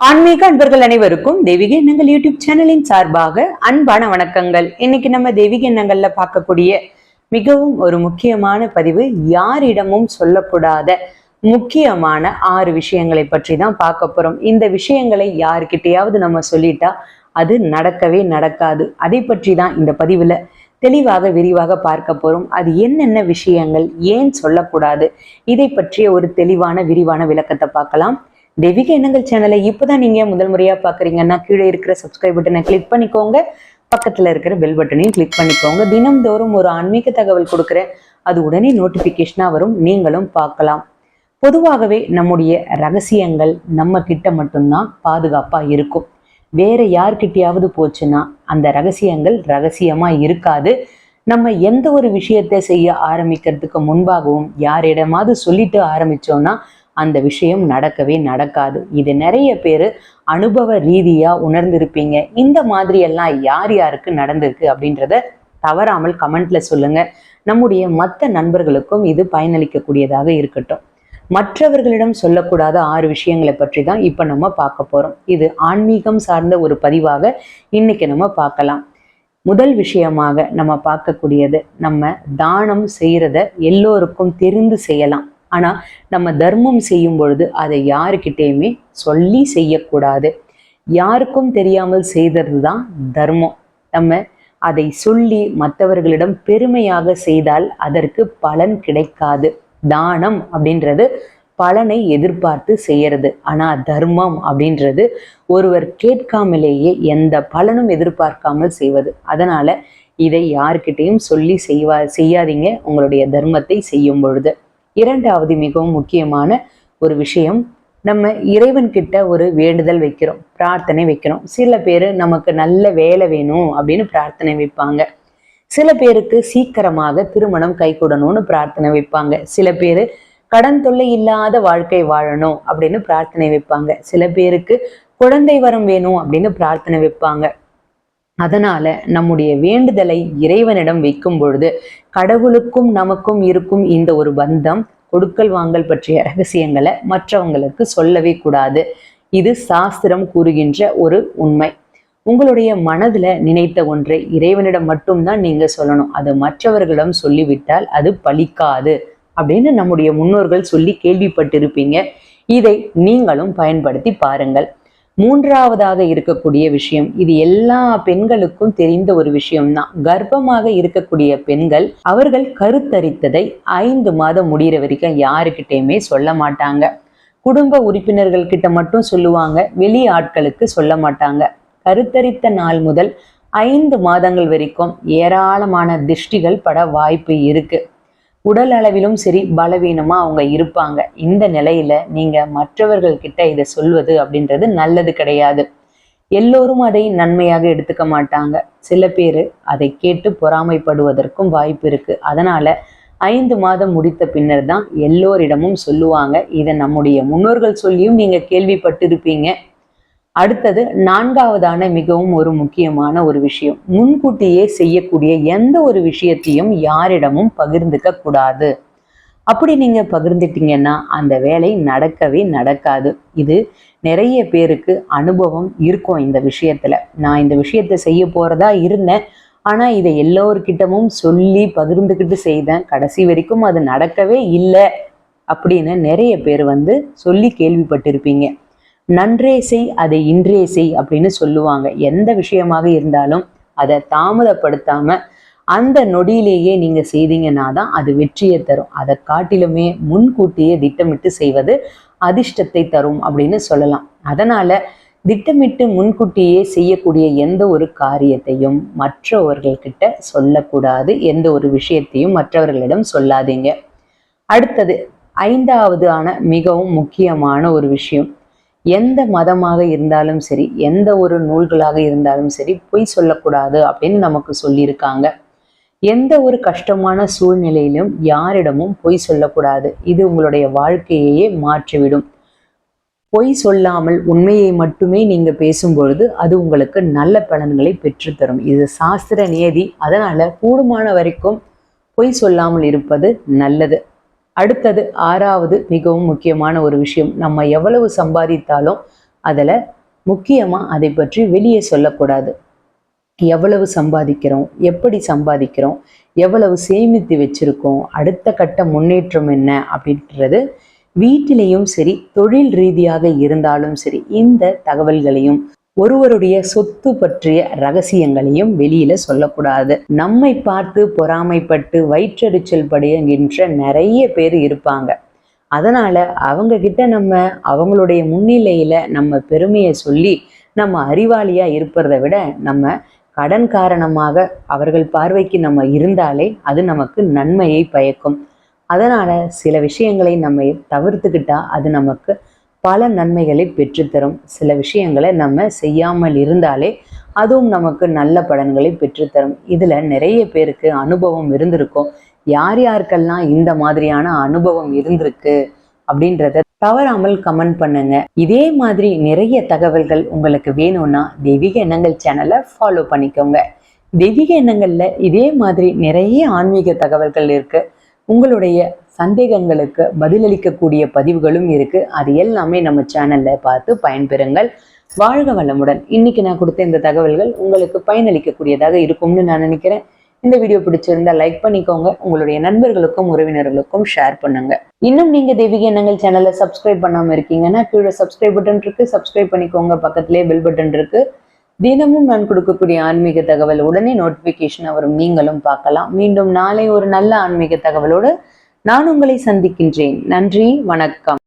ஆன்மீக அன்பர்கள் அனைவருக்கும் தெய்வீக எண்ணங்கள் யூடியூப் சேனலின் சார்பாக அன்பான வணக்கங்கள். இன்னைக்கு நம்ம தெய்வீக எண்ணங்கள்ல பார்க்கக்கூடிய மிகவும் ஒரு முக்கியமான பதிவு யாரிடமும் சொல்லக்கூடாத முக்கியமான ஆறு விஷயங்களை பற்றி தான் பார்க்க போறோம். இந்த விஷயங்களை யாருக்கிட்டையாவது நம்ம சொல்லிட்டா அது நடக்கவே நடக்காது. அதை பற்றி தான் இந்த பதிவுல தெளிவாக விரிவாக பார்க்க போறோம். அது என்னென்ன விஷயங்கள் ஏன் சொல்லக்கூடாது இதை பற்றிய ஒரு தெளிவான விரிவான விளக்கத்தை பார்க்கலாம். தெய்வீக எண்ணங்கள் சேனலை இப்போதான் நீங்க முதல் முறையா பாக்குறீங்கன்னா கீழே இருக்கிற சப்ஸ்கிரைப் பட்டனை கிளிக் பண்ணிக்கோங்க. பக்கத்துல இருக்கிற பெல் பட்டனையும் கிளிக் பண்ணிக்கோங்க. தினம்தோறும் ஒரு ஆன்மீக தகவல் கொடுக்குறேன். அது உடனே நோட்டிபிகேஷனா வரும். நீங்களும் பார்க்கலாம். பொதுவாகவே நம்முடைய ரகசியங்கள் நம்ம கிட்ட மட்டும்தான் பாதுகாப்பா இருக்கும். வேற யார்கிட்டயாவது போச்சுன்னா அந்த ரகசியங்கள் ரகசியமா இருக்காது. நம்ம எந்த ஒரு விஷயத்தை செய்ய ஆரம்பிக்கிறதுக்கு முன்பாகவும் யாரிடமாவது சொல்லிட்டு ஆரம்பிச்சோம்னா அந்த விஷயம் நடக்கவே நடக்காது. இது நிறைய பேர் அனுபவ ரீதியா உணர்ந்திருப்பீங்க. இந்த மாதிரி எல்லாம் யார் யாருக்கு நடந்திருக்கு அப்படின்றத தவறாமல் கமெண்ட்ல சொல்லுங்க. நம்முடைய மற்ற நண்பர்களுக்கும் இது பயனளிக்கக்கூடியதாக இருக்கட்டும். மற்றவர்களிடம் சொல்லக்கூடாத ஆறு விஷயங்களை பற்றி தான் இப்போ நம்ம பார்க்க போறோம். இது ஆன்மீகம் சார்ந்த ஒரு பதிவாக இன்னைக்கு நம்ம பார்க்கலாம். முதல் விஷயமாக நம்ம பார்க்கக்கூடியது நம்ம தானம் செய்யறத எல்லோருக்கும் தெரிந்து செய்யலாம். ஆனால் நம்ம தர்மம் செய்யும் பொழுது அதை யாருக்கிட்டேயுமே சொல்லி செய்யக்கூடாது. யாருக்கும் தெரியாமல் செய்தது தான் தர்மம். நம்ம அதை சொல்லி மற்றவர்களிடம் பெருமையாக செய்தால் அதற்கு பலன் கிடைக்காது. தானம் அப்படின்றது பலனை எதிர்பார்த்து செய்யறது. ஆனா தர்மம் அப்படின்றது ஒருவர் கேட்காமலேயே எந்த பலனும் எதிர்பார்க்காமல் செய்வது. அதனால இதை யார்கிட்டையும் சொல்லி செய்வா செய்யாதீங்க. உங்களுடைய தர்மத்தை செய்யும் பொழுது. இரண்டாவது மிகவும் முக்கியமான ஒரு விஷயம். நம்ம இறைவன் கிட்ட ஒரு வேண்டுதல் வைக்கிறோம் பிரார்த்தனை வைக்கிறோம். சில பேர் நமக்கு நல்ல வேலை வேணும் அப்படின்னு பிரார்த்தனை வைப்பாங்க. சில பேருக்கு சீக்கிரமாக திருமணம் கைகூடணும்னு பிரார்த்தனை வைப்பாங்க. சில பேர் கடன் தொல்லை இல்லாத வாழ்க்கை வாழணும் அப்படின்னு பிரார்த்தனை வைப்பாங்க. சில பேருக்கு குழந்தை வரம் வேணும் அப்படின்னு பிரார்த்தனை வைப்பாங்க. அதனால நம்முடைய வேண்டுதலை இறைவனிடம் வைக்கும் பொழுது கடவுளுக்கும் நமக்கும் இருக்கும் இந்த ஒரு பந்தம் கொடுக்கல் வாங்கல் பற்றிய ரகசியங்களை மற்றவங்களுக்கு சொல்லவே கூடாது. இது சாஸ்திரம் கூறுகின்ற ஒரு உண்மை. உங்களுடைய மனதுல நினைத்த ஒன்றை இறைவனிடம் மட்டும்தான் நீங்க சொல்லணும். அது மற்றவர்களிடம் சொல்லிவிட்டால் அது பலிக்காது அப்படின்னு நம்முடைய முன்னோர்கள் சொல்லி கேள்விப்பட்டிருப்பீங்க. இதை நீங்களும் பயன்படுத்தி பாருங்கள். மூன்றாவதாக இருக்கக்கூடிய விஷயம் இது எல்லா பெண்களுக்கும் தெரிந்த ஒரு விஷயம்தான். கர்ப்பமாக இருக்கக்கூடிய பெண்கள் அவர்கள் கருத்தரித்ததை ஐந்து மாதம் முடிகிற வரைக்கும் யாருக்கிட்டேயுமே சொல்ல மாட்டாங்க. குடும்ப உறுப்பினர்கள் கிட்ட மட்டும் சொல்லுவாங்க வெளி ஆட்களுக்கு சொல்ல மாட்டாங்க. கருத்தரித்த நாள் முதல் ஐந்து மாதங்கள் வரைக்கும் ஏராளமான திஷ்டிகள் பட வாய்ப்பு இருக்கு. உடல் அளவிலும் சரி பலவீனமா அவங்க இருப்பாங்க. இந்த நிலையில நீங்க மற்றவர்கள் கிட்ட இதை சொல்வது அப்படின்றது நல்லது கிடையாது. எல்லோரும் அதை நன்மையாக எடுத்துக்க மாட்டாங்க. சில பேர் அதை கேட்டு பொறாமைப்படுவதற்கும் வாய்ப்பு இருக்கு. அதனால ஐந்து மாதம் முடித்த பின்னர் தான் எல்லோரிடமும் சொல்லுவாங்க. இதை நம்முடைய முன்னோர்கள் சொல்லியும் நீங்க கேள்விப்பட்டிருப்பீங்க. அடுத்தது நான்காவதான மிகவும் ஒரு முக்கியமான ஒரு விஷயம். முன்கூட்டியே செய்யக்கூடிய எந்த ஒரு விஷயத்தையும் யாரிடமும் பகிர்ந்துக்க கூடாது. அப்படி நீங்க பகிர்ந்துட்டீங்கன்னா அந்த வேலை நடக்கவே நடக்காது. இது நிறைய பேருக்கு அனுபவம் இருக்கும் இந்த விஷயத்துல. நான் இந்த விஷயத்தை செய்ய போறதா இருந்தேன். ஆனா இதை எல்லோர்கிட்டமும் சொல்லி பகிர்ந்துக்கிட்டு செய்தேன். கடைசி வரைக்கும் அது நடக்கவே இல்லை அப்படின்னு நிறைய பேர் வந்து சொல்லி கேள்விப்பட்டிருப்பீங்க. நன்றே செய் அதை இன்றே செய் அப்படின்னு சொல்லுவாங்க. எந்த விஷயமாக இருந்தாலும் அதை தாமதப்படுத்தாம அந்த நொடியிலேயே நீங்க செய்தீங்கன்னா தான் அது வெற்றியை தரும். அதை காட்டிலுமே முன்கூட்டியே திட்டமிட்டு செய்வது அதிர்ஷ்டத்தை தரும் அப்படின்னு சொல்லலாம். அதனால திட்டமிட்டு முன்கூட்டியே செய்யக்கூடிய எந்த ஒரு காரியத்தையும் மற்றவர்கள்கிட்ட சொல்லக்கூடாது. எந்த ஒரு விஷயத்தையும் மற்றவர்களிடம் சொல்லாதீங்க. அடுத்தது ஐந்தாவது ஆன மிகவும் முக்கியமான ஒரு விஷயம். எந்த மதமாக இருந்தாலும் சரி எந்த ஒரு நூல்களாக இருந்தாலும் சரி பொய் சொல்லக்கூடாது அப்படின்னு நமக்கு சொல்லியிருக்காங்க. எந்த ஒரு கஷ்டமான சூழ்நிலையிலும் யாரிடமும் பொய் சொல்லக்கூடாது. இது உங்களுடைய வாழ்க்கையையே மாற்றிவிடும். பொய் சொல்லாமல் உண்மையை மட்டுமே நீங்க பேசும்பொழுது அது உங்களுக்கு நல்ல பலன்களை பெற்றுத்தரும். இது சாஸ்திர நியதி. அதனால கூடுமான வரைக்கும் பொய் சொல்லாமல் இருப்பது நல்லது. அடுத்தது ஆறாவது மிகவும் முக்கியமான ஒரு விஷயம். நம்ம எவ்வளவு சம்பாதித்தாலும் அதில் முக்கியமாக அதை பற்றி வெளியே சொல்லக்கூடாது. எவ்வளவு சம்பாதிக்கிறோம் எப்படி சம்பாதிக்கிறோம் எவ்வளவு சேமித்து வச்சிருக்கோம் அடுத்த கட்ட முன்னேற்றம் என்ன அப்படின்றது வீட்டிலையும் சரி தொழில் ரீதியாக இருந்தாலும் சரி இந்த தகவல்களையும் ஒருவருடைய சொத்து பற்றிய ரகசியங்களையும் வெளியில சொல்லக்கூடாது. நம்மை பார்த்து பொறாமைப்பட்டு வயிற்றெரிச்சல் படுகின்ற நிறைய பேர் இருப்பாங்க. அதனால அவங்க கிட்ட நம்ம அவங்களுடைய முன்னிலையில நம்ம பெருமையை சொல்லி நம்ம அறிவாளியா இருப்பதை விட நம்ம கடன் காரணமாக அவர்கள் பார்வைக்கு நம்ம இருந்தாலே அது நமக்கு நன்மையை பயக்கும். அதனால சில விஷயங்களை நம்ம தவிர்த்துக்கிட்டா அது நமக்கு பல நன்மைகளை பெற்றுத்தரும். சில விஷயங்களை நம்ம செய்யாமல் இருந்தாலே அதுவும் நமக்கு நல்ல பலன்களை பெற்றுத்தரும். இதுல நிறைய பேருக்கு அனுபவம் இருந்திருக்கும். யார் யாருக்கெல்லாம் இந்த மாதிரியான அனுபவம் இருந்திருக்கு அப்படின்றத தவறாமல் கமெண்ட் பண்ணுங்க. இதே மாதிரி நிறைய தகவல்கள் உங்களுக்கு வேணும்னா தெய்வீக எண்ணங்கள் சேனலை ஃபாலோ பண்ணிக்கோங்க. தெய்வீக எண்ணங்கள்ல இதே மாதிரி நிறைய ஆன்மீக தகவல்கள் இருக்கு. உங்களுடைய சந்தேகங்களுக்கு பதிலளிக்கக்கூடிய பதிவுகளும் இருக்கு. அது எல்லாமே நம்ம சேனல்ல பார்த்து பயன்பெறுங்கள். வாழ்க வளமுடன். இன்னைக்கு நான் கொடுத்த இந்த தகவல்கள் உங்களுக்கு பயனளிக்கக்கூடியதாக இருக்கும்னு நான் நினைக்கிறேன். இந்த வீடியோ பிடிச்சிருந்தா லைக் பண்ணிக்கோங்க. உங்களுடைய நண்பர்களுக்கும் உறவினர்களுக்கும் ஷேர் பண்ணுங்க. இன்னும் நீங்க தெய்வீக எண்ணங்கள் சேனலை சப்ஸ்கிரைப் பண்ணாம இருக்கீங்கன்னா கீழே சப்ஸ்கிரைப் பட்டன் இருக்கு. சப்ஸ்கிரைப் பண்ணிக்கோங்க. பக்கத்திலே பெல் பட்டன் இருக்கு. தினமும் நான் கொடுக்கக்கூடிய ஆன்மீக தகவல் உடனே நோட்டிபிகேஷன் வரும். நீங்களும் பார்க்கலாம். மீண்டும் நாளை ஒரு நல்ல ஆன்மீக தகவலோடு நான் உங்களை சந்திக்கின்றேன். நன்றி வணக்கம்.